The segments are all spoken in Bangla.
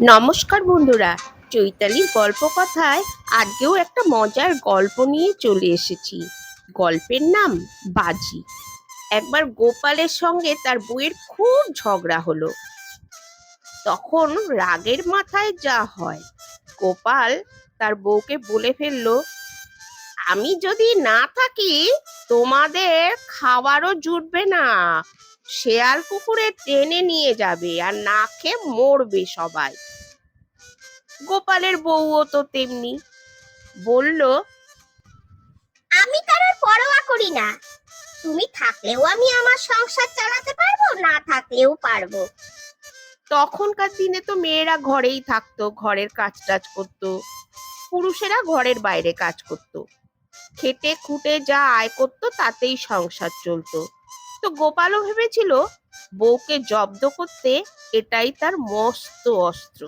নমস্কার বন্ধুরা, চৈতালির গল্প কথায় আজকেও একটা মজার গল্প নিয়ে চলে এসেছি। গল্পের নাম বাজি। একবার গোপালের সঙ্গে তার বউয়ের খুব ঝগড়া হলো। তখন রাগের মাথায় যা হয়, গোপাল তার বউকে বলে ফেলল, আমি যদি না থাকি, তোমাদের খাবারও জুটবে না। শেয়াল কুকুরে টেনে নিয়ে যাবে আর না খেয়ে মরবে সবাই। গোপালের বউও তো তেমনি। বলল আমি কারোর পরোয়া করি না। তুমি থাকলেও আমি আমার সংসার চালাতে পারব না থাকলেও পারব। তখনকার দিনে তো মেয়েরা ঘরেই থাকতো ঘরের কাজ টাজ করতো। পুরুষেরা ঘরের বাইরে কাজ করতো। খেটে খুঁটে যা আয় করতো তাতেই সংসার চলতো। তো গোপালও ভেবেছিল, বউকে জব্দ করতে এটাই তার মস্ত অস্ত্র।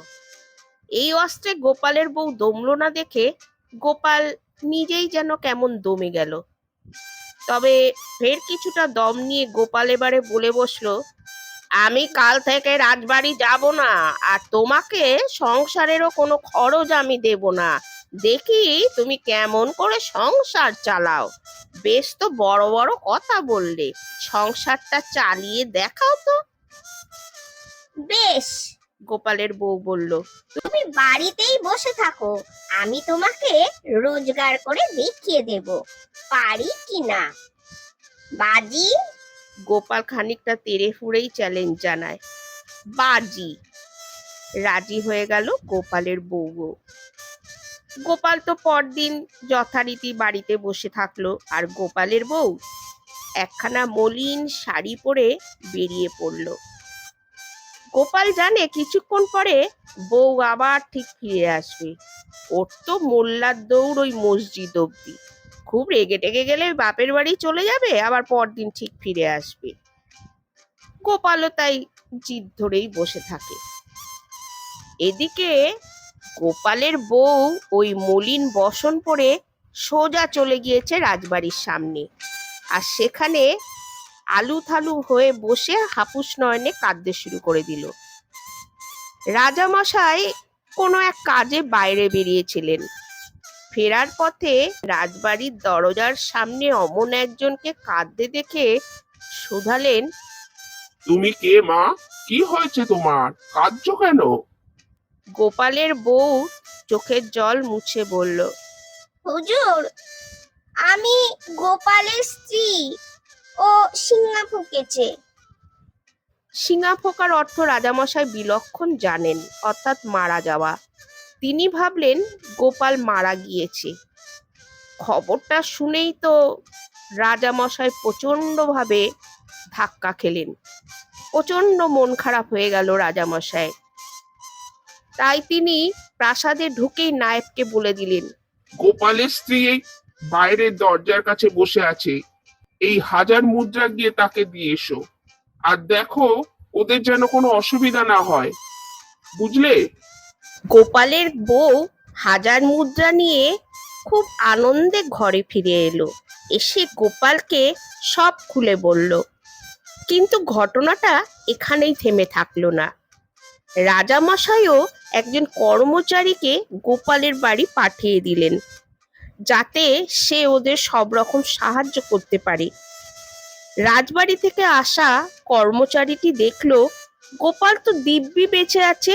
এই অস্ত্রে গোপালের বউ দমলো না দেখে গোপাল নিজেই যেন কেমন দমে গেল। তবে ফের কিছুটা দম নিয়ে গোপাল এবারে বলে বসল, আমি কাল থেকে রাজবাড়ি যাব না, আর তোমাকে সংসারেরও কোনো খরচ আমি দেব না। দেখি তুমি কেমন করে সংসার চালাও। বেশ তো বড় বড় কথা বললে সংসারটা চালিয়ে দেখাও তো। বেশ গোপালের বউ বলল তুমি বাড়িতেই বসে থাকো আমি তোমাকে রোজগার করে দেখিয়ে দেব পারি কি না? বাজি? গোপাল খানিকটা তেড়ে ফুড়েই চ্যালেঞ্জ জানায় বাজি। রাজি হয়ে গেল গোপালের বউও। গোপাল তো পরদিন যথারীতি বাড়িতে বসে থাকল, আর গোপালের বউ একখানা মলিন শাড়ি পরে বেরিয়ে পড়ল। গোপাল জানে কিছুক্ষণ পরে বউ আবার ঠিক ফিরে আসবে। ওর তো মোল্লার দৌড় ওই মসজিদ অব্দি খুব রেগে টেগে গেলে বাপের বাড়ি চলে যাবে, আবার পরদিন ঠিক ফিরে আসবে। গোপালও তাই জিদ ধরেই বসে থাকে। এদিকে গোপালের বউ ওই মলিন বসন পরে সোজা চলে গিয়েছে রাজবাড়ির সামনে। আর সেখানে আলু থালু হয়ে বসে হাপুস নয়নে কাঁদতে শুরু করে দিল। রাজামশাই কোনো এক কাজে বাইরে বেরিয়েছিলেন। ফেরার পথে রাজবাড়ির দরজার সামনে অমন একজনকে কাঁদতে দেখে শোধালেন, তুমি কে মা? কি হয়েছে তোমার? কাঁদছো কেন? গোপালের বউ চোখের জল মুছে বলল হুজুর আমি গোপালের স্ত্রী ও সিংহা ফুকেছে শিঙা ফোকার অর্থ রাজামশাই বিলক্ষণ জানেন অর্থাৎ মারা যাওয়া। তিনি ভাবলেন গোপাল মারা গিয়েছে। খবরটা শুনেই তো রাজামশাই প্রচণ্ডভাবে ধাক্কা খেলেন। প্রচণ্ড মন খারাপ হয়ে গেল রাজামশাই। তাই তিনি প্রাসাদে ঢুকেই নায়েবকে বলে দিলেন গোপালের স্ত্রী এই বাইরের দরজার কাছে বসে আছে। এই হাজার মুদ্রা গিয়ে তাকে দিয়ে এসো। আর দেখো ওদের যেন কোনো অসুবিধা না হয়। বুঝলে? গোপালের বউ হাজার মুদ্রা নিয়ে খুব আনন্দে ঘরে ফিরে এলো। এসে গোপালকে সব খুলে বলল কিন্তু ঘটনাটা এখানেই থেমে থাকল না। রাজামশাইও একজন কর্মচারীকে গোপালের বাড়ি পাঠিয়ে দিলেন, যাতে সে ওদের সব রকম সাহায্য করতে পারে। রাজবাড়ি থেকে আসা কর্মচারীটি দেখল, গোপাল তো দিব্যি বেঁচে আছে।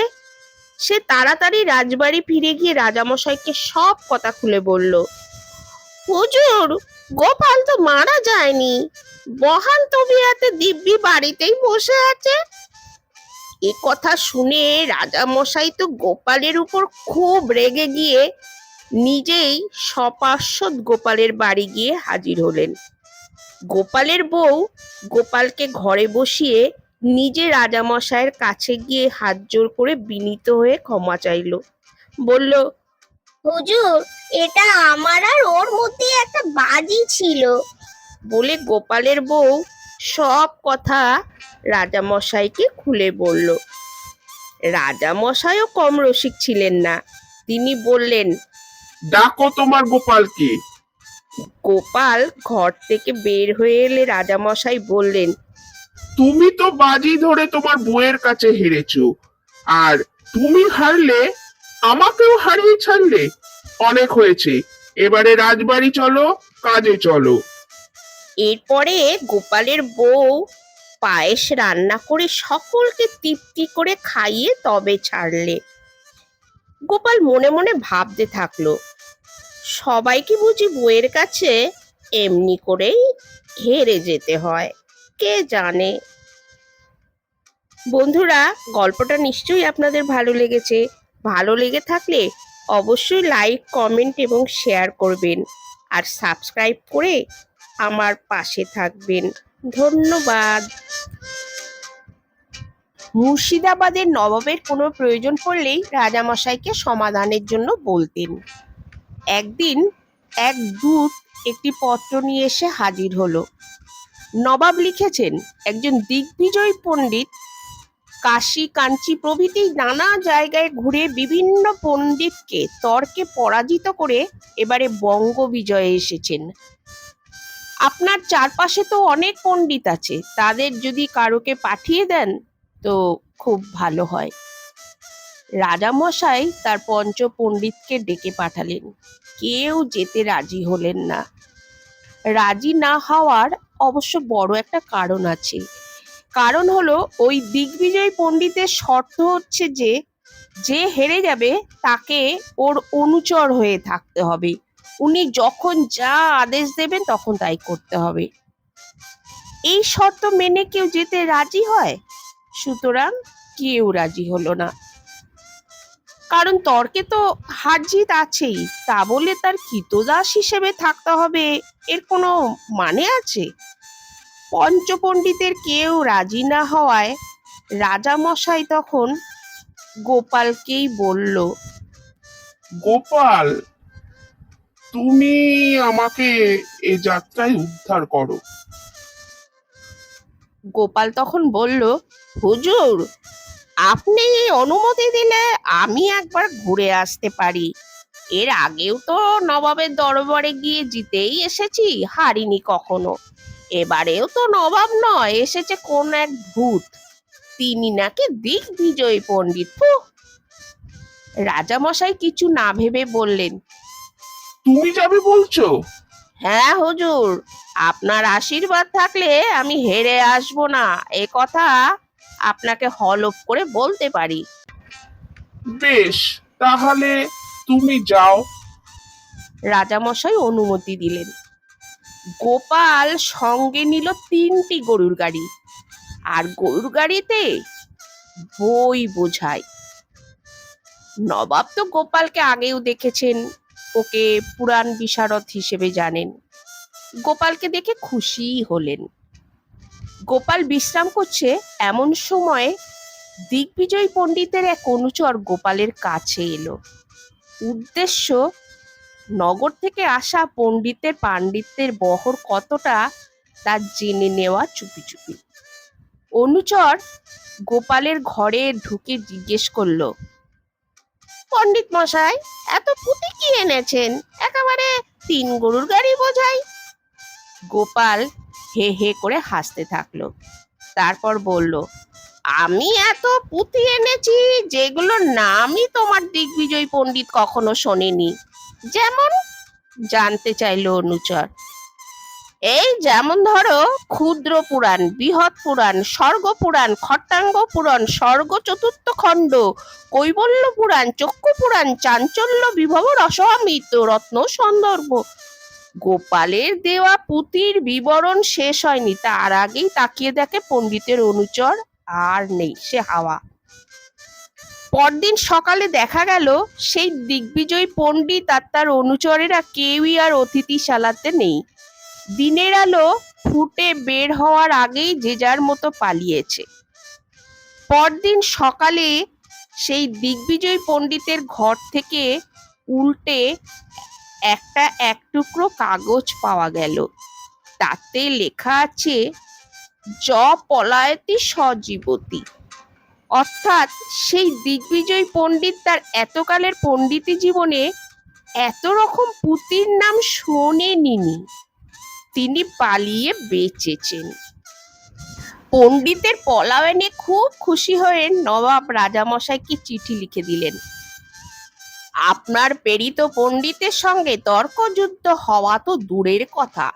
সে তাড়াতাড়ি রাজবাড়ি ফিরে গিয়ে রাজামশাইকে সব কথা খুলে বলল, হুজুর, গোপাল তো মারা যায়নি। বহাল তবিয়াতে দিব্যি বাড়িতেই বসে আছে। এ কথা শুনে রাজামশাই তো গোপালের উপর খুব রেগে গিয়ে নিজেই সপার্শ্বদ গোপালের বাড়ি গিয়ে হাজির হলেন। গোপালের বউ গোপালকে ঘরে বসিয়ে নিজে রাজামশাইয়ের কাছে গিয়ে হাত জোর করে বিনীত হয়ে ক্ষমা চাইলো। বলল হুজুর এটা আমার আর ওর মধ্যে একটা বাজি ছিল। বলে গোপালের বউ সব কথা রাজামশাইকে খুলে বলল রাজামশাইও কম রসিক ছিলেন না। তিনি বললেন ডাকো তোমার গোপালকে। গোপাল ঘর থেকে বের হয়ে এলে রাজামশাই বললেন তুমি তো বাজি ধরে তোমার বউয়ের কাছে হেরেছো আর তুমি হারলে আমাকেও হারিয়ে ছাড়লে। অনেক হয়েছে এবারে রাজবাড়ি চলো কাজে চলো। এরপরে গোপালের বউ পায়েস রান্না করে সকলকে তৃপ্তি করে খাইয়ে তবে ছাড়লে। গোপাল মনে মনে ভাবতে থাকল সবাইকে বুঝি বইয়ের কাছে এমনি করেই হেরে যেতে হয়, কে জানে? বন্ধুরা, গল্পটা নিশ্চয়ই আপনাদের ভালো লেগেছে। ভালো লেগে থাকলে অবশ্যই লাইক, কমেন্ট এবং শেয়ার করবেন আর সাবস্ক্রাইব করে আমার পাশে থাকবেন। ধন্যবাদ। মুর্শিদাবাদের নবাবের কোনো প্রয়োজন পড়লেই রাজামশাইকে সমাধানের জন্য বলতেন। একদিন এক দূত একটি পত্র নিয়ে এসে হাজির হলো। নবাব লিখেছেন, একজন দিগ্বিজয়ী পণ্ডিত কাশী কাঞ্চি প্রভৃতি নানা জায়গায় ঘুরে বিভিন্ন পণ্ডিতকে তর্কে পরাজিত করে এবারে বঙ্গ বিজয়ে এসেছেন। আপনার চারপাশে তো অনেক পণ্ডিত আছে, তাদের যদি কারোকে পাঠিয়ে দেন তো খুব ভালো হয়। রাজামশাই তার পঞ্চ পণ্ডিতকে ডেকে পাঠালেন। কেউ যেতে রাজি হলেন না। রাজি না হওয়ার অবশ্য বড় একটা কারণ আছে। কারণ হলো ওই দিগ্বিজয় পণ্ডিতের শর্ত হচ্ছে যে যে হেরে যাবে তাকে ওর অনুচর হয়ে থাকতে হবে। উনি যখন যা আদেশ দেবেন তখন তাই করতে হবে। এই শর্ত মেনে কেউ যেতে রাজি হয়? সুতরাং কেউ রাজি হলো না। কারণ তর্কে তো হার জিত আছেই তা বলে তার কৃতদাস হিসেবে থাকতে হবে এর কোনো মানে আছে? পঞ্চপণ্ডিতের কেউ রাজি না হওয়ায় রাজামশাই তখন গোপালকেই বলল গোপাল তুমি আমাকে এ যাত্রায় উদ্ধার করো। গোপাল তখন বলল হুজুর আপনি অনুমতি দিলে আমি একবার ঘুরে আসতে পারি। এর আগেও তো নবাবের দরবারে গিয়ে জিতেই এসেছি হারিনি কখনো। এবারেও তো নবাব নয় এসেছে কোন এক ভূত। তিনি নাকি দিগ্বিজয়ী পণ্ডিত ফুহ! রাজামশাই কিছু না ভেবে বললেন তুমি যাবে বলছো? হ্যাঁ হুজুর আপনার আশীর্বাদ থাকলে আমি হেরে আসব না এ কথা আপনাকে হল অফ করে বলতে পারি। বেশ তাহলে তুমি যাও। রাজামশাই অনুমতি দিলেন। গোপাল সঙ্গে নিল তিনটি গরুর গাড়ি। আর গরুর গাড়িতে বই বোঝায়। নবাব তো গোপালকে আগেও দেখেছেন ওকে পুরাণ বিশারদ হিসেবে জানেন। গোপালকে দেখে খুশি হলেন। গোপাল বিশ্রাম করছে এমন সময় দিগ্বিজয় পণ্ডিতের এক অনুচর গোপালের কাছে এলো। উদ্দেশ্য, নগর থেকে আসা পণ্ডিতের পাণ্ডিত্যের বহর কতটা তা জেনে নেওয়া চুপি চুপি। অনুচর গোপালের ঘরে ঢুকে জিজ্ঞেস করল, পণ্ডিত মশাই, এত পুঁতি কি এনেছেন? একেবারে তিন গরুর গাড়ি বোঝাই। গোপাল হে হে করে হাসতে থাকল। তারপর বলল, আমি এত পুঁতি এনেছি যেগুলোর নামই তোমার দিগ্বিজয় পণ্ডিত কখনো শোনেনি। যেমন? জানতে চাইলো অনুচর। এই যেমন ধরো ক্ষুদ্র পুরাণ, বৃহৎ পুরাণ, স্বর্গ পুরাণ খট্টাঙ্গ পুরাণ, স্বর্গ চতুর্থ খণ্ড, কৈবল্য পুরাণ, চক্ষু পুরাণ, চাঞ্চল্য বিভব রসমিত রত্ন সন্দর্ভ গোপালের দেওয়া পুঁতির বিবরণ শেষ হয়নি। তার আগেই তাকিয়ে দেখে পণ্ডিতের অনুচর আর নেই সে হাওয়া। পরদিন সকালে দেখা গেল, সেই দিগ্বিজয়ী পণ্ডিত আর তার অনুচরেরা কেউই আর অতিথিশালাতে নেই। দিনের আলো ফুটে বের হওয়ার আগেই যে যার মতো পালিয়েছে। পরদিন সকালে সেই দিগ্বিজয়ী পণ্ডিতের ঘর থেকে উল্টে একটা এক টুকরো কাগজ পাওয়া গেল। তাতে লেখা আছে জ পলায়তি সজীবতী। অর্থাৎ সেই দিগ্বিজয় পণ্ডিত তার এতকালের পণ্ডিতি জীবনে এত রকম পুতির নাম শোনেনি তিনি পালিয়ে বেঁচেছেন। পণ্ডিতের পলায়নে খুব খুশি হয়ে নবাব রাজামশাইকে চিঠি লিখে দিলেন। আপনার প্রেরিত পণ্ডিতের সঙ্গে তর্কযুদ্ধ হওয়া তো দূরের কথা।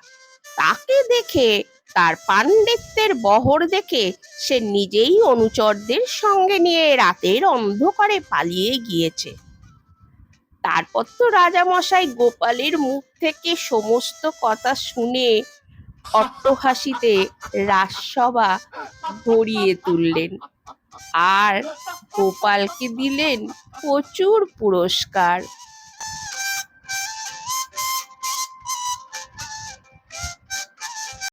তাকে দেখে, তার পাণ্ডিত্যের বহর দেখে সে নিজেই অনুচরদের সঙ্গে নিয়ে রাতের অন্ধকারে পালিয়ে গিয়েছে। তারপর তো রাজামশাই গোপালের মুখ থেকে সমস্ত কথা শুনে অট্টহাসিতে রাজসভা ভরিয়ে তুললেন। আর গোপালকে দিলেন প্রচুর পুরস্কার।